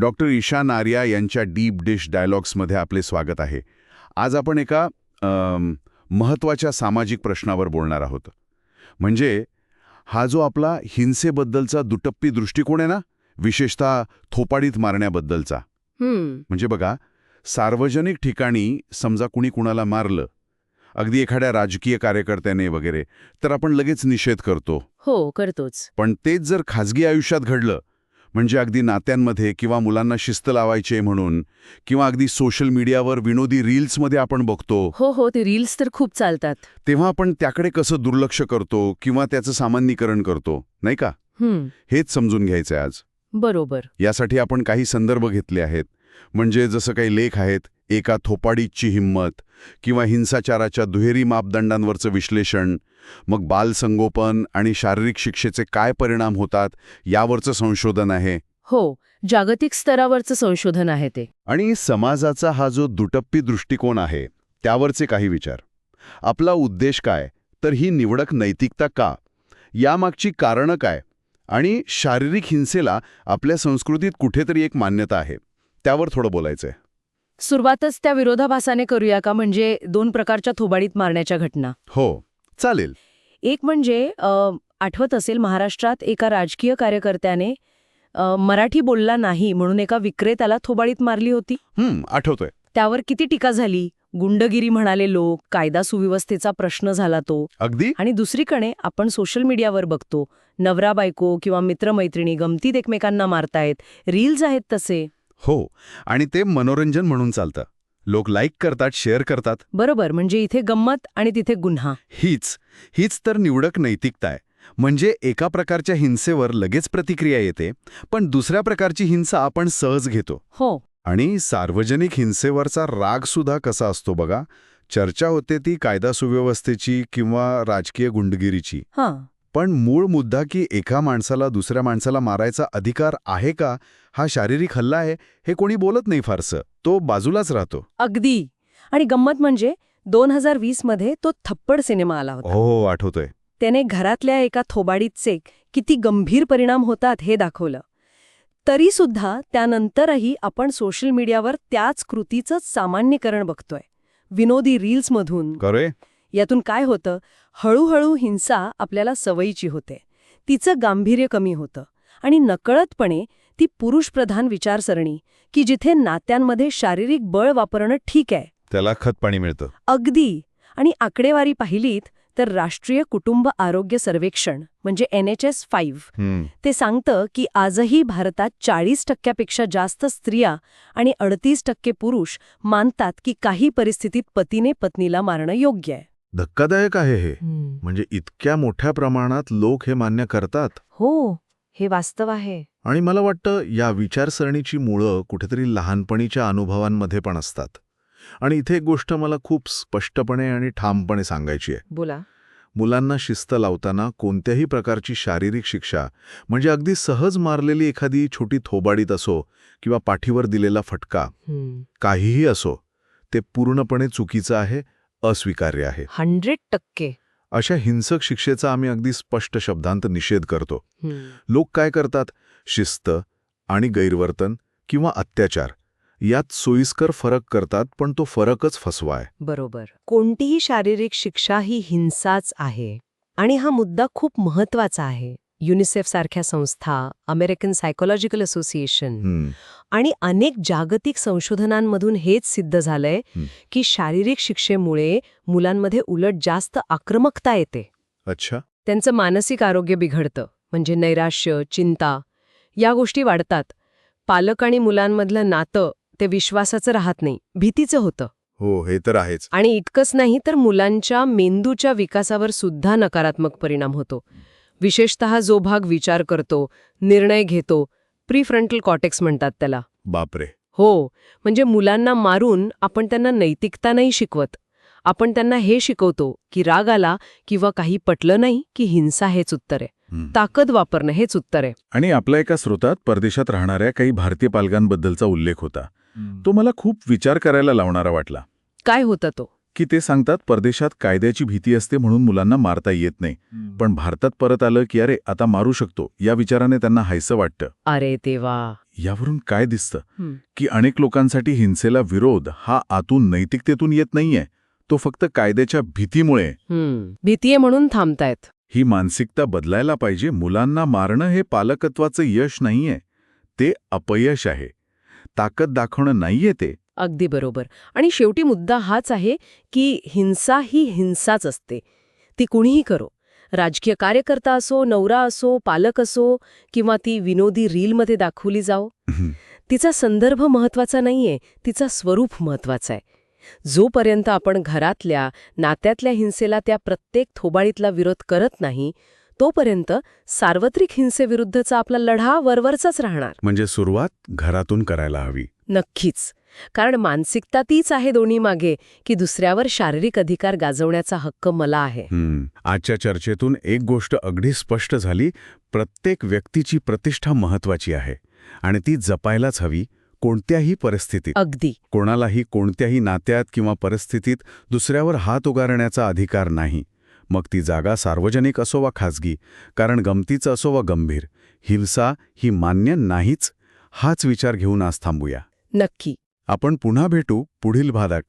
Doctor Ishan Arya यांच्या deep dish डायलॉग्समध्ये आपले स्वागत आहे. आज आपण एका महत्त्वाच्या सामाजिक प्रश्नावर बोलणार आहोत. म्हणजे हा जो आपला हिंसेबद्दलचा दुटप्पी दृष्टिकोन आहे ना विशेषतः थोपाडीत मारण्याबद्दलचा. म्हणजे बघा सार्वजनिक ठिकाणी समजा कुणी कुणाला मारलं अगदी एखाद्या राजकीय कार्यकर्त्याने वगैरे तर आपण लगेच निषेध करतो. हो करतोच. पण तेच जर खाजगी आयुष्यात घडलं म्हणजे अगदी नात्यांमध्ये किंवा मुलांना शिस्त लावायचे म्हणून किंवा अगदी सोशल मीडियावर विनोदी रील्समध्ये आपण बघतो. हो हो ते रील्स तर खूप चालतात. तेव्हा आपण त्याकडे कसं दुर्लक्ष करतो किंवा त्याचं सामान्यीकरण करतो नाही का? हेच समजून घ्यायचंय आज. बरोबर. यासाठी आपण काही संदर्भ घेतले आहेत. म्हणजे जसं काही लेख आहेत एका थोपाडीची हिंमत किंवा हिंसाचाराच्या दुहेरी मापदंडांवरचं विश्लेषण मग बालसंगोपन आणि शारीरिक शिक्षेचे काय परिणाम होतात यावरचं संशोधन आहे. हो जागतिक स्तरावरचं संशोधन आहे ते. आणि समाजाचा हा जो दुटप्पी दृष्टिकोन आहे त्यावरचे काही विचार. आपला उद्देश काय? तर ही निवडक नैतिकता का? यामागची कारणं काय? आणि शारीरिक हिंसेला आपल्या संस्कृतीत कुठेतरी एक मान्यता आहे. त्यावर थोडं बोलायचंय. सुरुवातच त्या विरोधाभासाने करूया का? म्हणजे दोन प्रकारच्या थोबाडीत मारण्याच्या घटना. हो चालेल. एक म्हणजे आठवत असेल महाराष्ट्रात एका राजकीय कार्यकर्त्याने मराठी बोलला नाही म्हणून एका विक्रेत्याला थोबाडीत मारली होती? आठवतोय. त्यावर किती टीका झाली? गुंडगिरी म्हणाले लोक कायदा सुव्यवस्थेचा प्रश्न झाला तो. अगदी? आणि दुसरीकडे आपण सोशल मीडियावर बघतो नवरा बायको किंवा मित्रमैत्रिणी गमतीत एकमेकांना मारतायत रील्स आहेत तसे. हो आणि ते मनोरंजन म्हणून चालतं. लोक लाईक करतात शेअर करतात. बरोबर म्हणजे इथे गंमत आणि तिथे गुन्हा. हीच हीच तर निवडक नैतिकता आहे. म्हणजे एका प्रकारच्या हिंसेवर लगेच प्रतिक्रिया येते पण दुसऱ्या प्रकारची हिंसा आपण सहज घेतो. हो. आणि सार्वजनिक हिंसेवरचा राग सुद्धा कसा असतो बघा? चर्चा होते ती कायदा सुव्यवस्थेची किंवा राजकीय गुंडगिरीची. हां. पण मूळ मुद्दा की एका माणसाला दुसऱ्या माणसाला मारायचा अधिकार आहे का हा शारीरिक हल्ला आहे हे कोणी बोलत नाही फारसं. तो बाजूलाच राहतो. अगदी. आणि गंमत म्हणजे दोन हजार वीसमध्ये तो थप्पड सिनेमा आला होता. हो आठवतोय. त्याने घरातल्या एका थोबाडीचे किती गंभीर परिणाम होतात हे दाखवलं. तरी सुद्धा त्यानंतरही आपण सोशल मीडियावर त्याच कृतीचं सामान्यीकरण बघतोय. विनोदी रील्समधून. करे यातून काय होतं? हळूहळू हिंसा आपल्याला सवयीची होते. तिचं गांभीर्य कमी होतं. आणि नकळतपणे ती पुरुषप्रधान विचारसरणी की जिथे नात्यांमध्ये शारीरिक बळ वापरणं ठीक आहे. त्याला खतपाणी मिळतं. अगदी. आणि आकडेवारी पाहिलीत तर राष्ट्रीय कुटुंब आरोग्य सर्वेक्षण म्हणजे एन एच एस फाईव्ह. ते सांगतं की आजही भारतात चाळीस टक्क्यापेक्षा जास्त स्त्रिया आणि अडतीस टक्के पुरुष मानतात की काही परिस्थितीत पतीने पत्नीला मारणं योग्य आहे. धक्कादायक आहे हे. म्हणजे इतक्या मोठ्या प्रमाणात लोक हे मान्य करतात. हो हे वास्तव आहे. आणि मला वाटतं या विचारसरणीची मुळं कुठेतरी लहानपणीच्या अनुभवांमध्ये पण असतात. आणि इथे एक गोष्ट मला खूप स्पष्टपणे आणि ठामपणे सांगायची आहे. बोला. मुलांना शिस्त लावताना कोणत्याही प्रकारची शारीरिक शिक्षा म्हणजे अगदी सहज मारलेली एखादी छोटी थोबाडीत असो किंवा पाठीवर दिलेला फटका काहीही असो ते पूर्णपणे चुकीचं आहे अस्वीकार्य आहे. हंड्रेड टक्के. अशा हिंसक शिक्षेचा आम्ही अगदी स्पष्ट शब्दांत निषेध करतो. लोक काय करतात? शिस्त आणि गैरवर्तन किंवा अत्याचार यात सोयीस्कर फरक करतात पण तो फरकच फसवा आहे. बरोबर. कोणतीही शारीरिक शिक्षा ही हिंसाच आहे आणि हा मुद्दा खूप महत्त्वाचा आहे. युनिसेफ सारख्या संस्था अमेरिकन सायकोलॉजिकल असोसिएशन आणि अनेक जागतिक संशोधनांमधून हेच सिद्ध झालंय. की शारीरिक शिक्षेमुळे मुलांमध्ये उलट जास्त आक्रमकता येते. अच्छा. त्यांचं मानसिक आरोग्य बिघडतं म्हणजे नैराश्य चिंता या गोष्टी वाढतात. पालक आणि मुलांमधलं नातं ते विश्वासाचं राहत नाही भीतीचं होतं. हो हे तर आहेच. आणि इतकंच नाही तर मुलांच्या मेंदूच्या विकासावर सुद्धा नकारात्मक परिणाम होतो. विशेषतः जो भाग विचार करतो निर्णय घेतो प्रीफ्रंटल कॉटेक्स म्हणतात त्याला. बापरे. हो म्हणजे मुलांना मारून आपण त्यांना नैतिकता नाही शिकवत. आपण त्यांना हे शिकवतो की राग आला किंवा काही पटलं नाही की हिंसा हेच उत्तर आहे. ताकद वापरणं हेच उत्तर आहे. आणि आपल्या एका स्रोतात परदेशात राहणाऱ्या काही भारतीय पालकांबद्दलचा उल्लेख होता. तो मला खूप विचार करायला लावणारा वाटला. काय होतं तो? की ते सांगतात परदेशात कायद्याची भीती असते म्हणून मुलांना मारता येत नाही. पण भारतात परत आलं की अरे आता मारू शकतो या विचाराने त्यांना हायसं वाटतं. अरे देवा. यावरून काय दिसतं. की अनेक लोकांसाठी हिंसेला विरोध हा आतून नैतिकतेतून येत नाहीये तो फक्त कायद्याच्या भीतीमुळे. भीतीये म्हणून थांबतायत. ही मानसिकता बदलायला पाहिजे मुलांना मारणं हे पालकत्वाचं यश नाहीये ते अपयश आहे. ताकद दाखवणं नाहीये ते अगदी बरोबर. आणि शेवटी मुद्दा हाच आहे की हिंसा ही हिंसाच असते. ती कुणीही करो. राजकीय कार्यकर्ता असो नवरा असो पालक असो किंवा ती विनोदी रीलमध्ये दाखवली जाओ. तिचा संदर्भ महत्त्वाचा नाहीये तिचा स्वरूप महत्त्वाचा आहे. जोपर्यंत आपण घरातल्या नात्यातल्या हिंसेला त्या प्रत्येक थोबाळीतला विरोध करत नाही तोपर्यंत सार्वत्रिक हिंसेविरुद्धचा आपला लढा वरवरचाच राहणार. म्हणजे सुरुवात घरातून करायला हवी. नक्कीच. कारण मानसिकता तीच आहे दोन्ही मागे की दुसऱ्यावर शारीरिक अधिकार गाजवण्याचा हक्क मला आहे. आजच्या चर्चेतून एक गोष्ट अगदी स्पष्ट झाली प्रत्येक व्यक्तीची प्रतिष्ठा महत्वाची आहे. आणि ती जपायलाच हवी कोणत्याही परिस्थितीत. अगदी. कोणालाही कोणत्याही नात्यात किंवा परिस्थितीत दुसऱ्यावर हात उगारण्याचा अधिकार नाही. मग ती जागा सार्वजनिक असो वा खाजगी कारण गमतीचं असो वा गंभीर हिंसा ही मान्य नाहीच हाच विचार घेऊन आज थांबूया. नक्की. आपण पुन्हा भेटू पुढील भागात.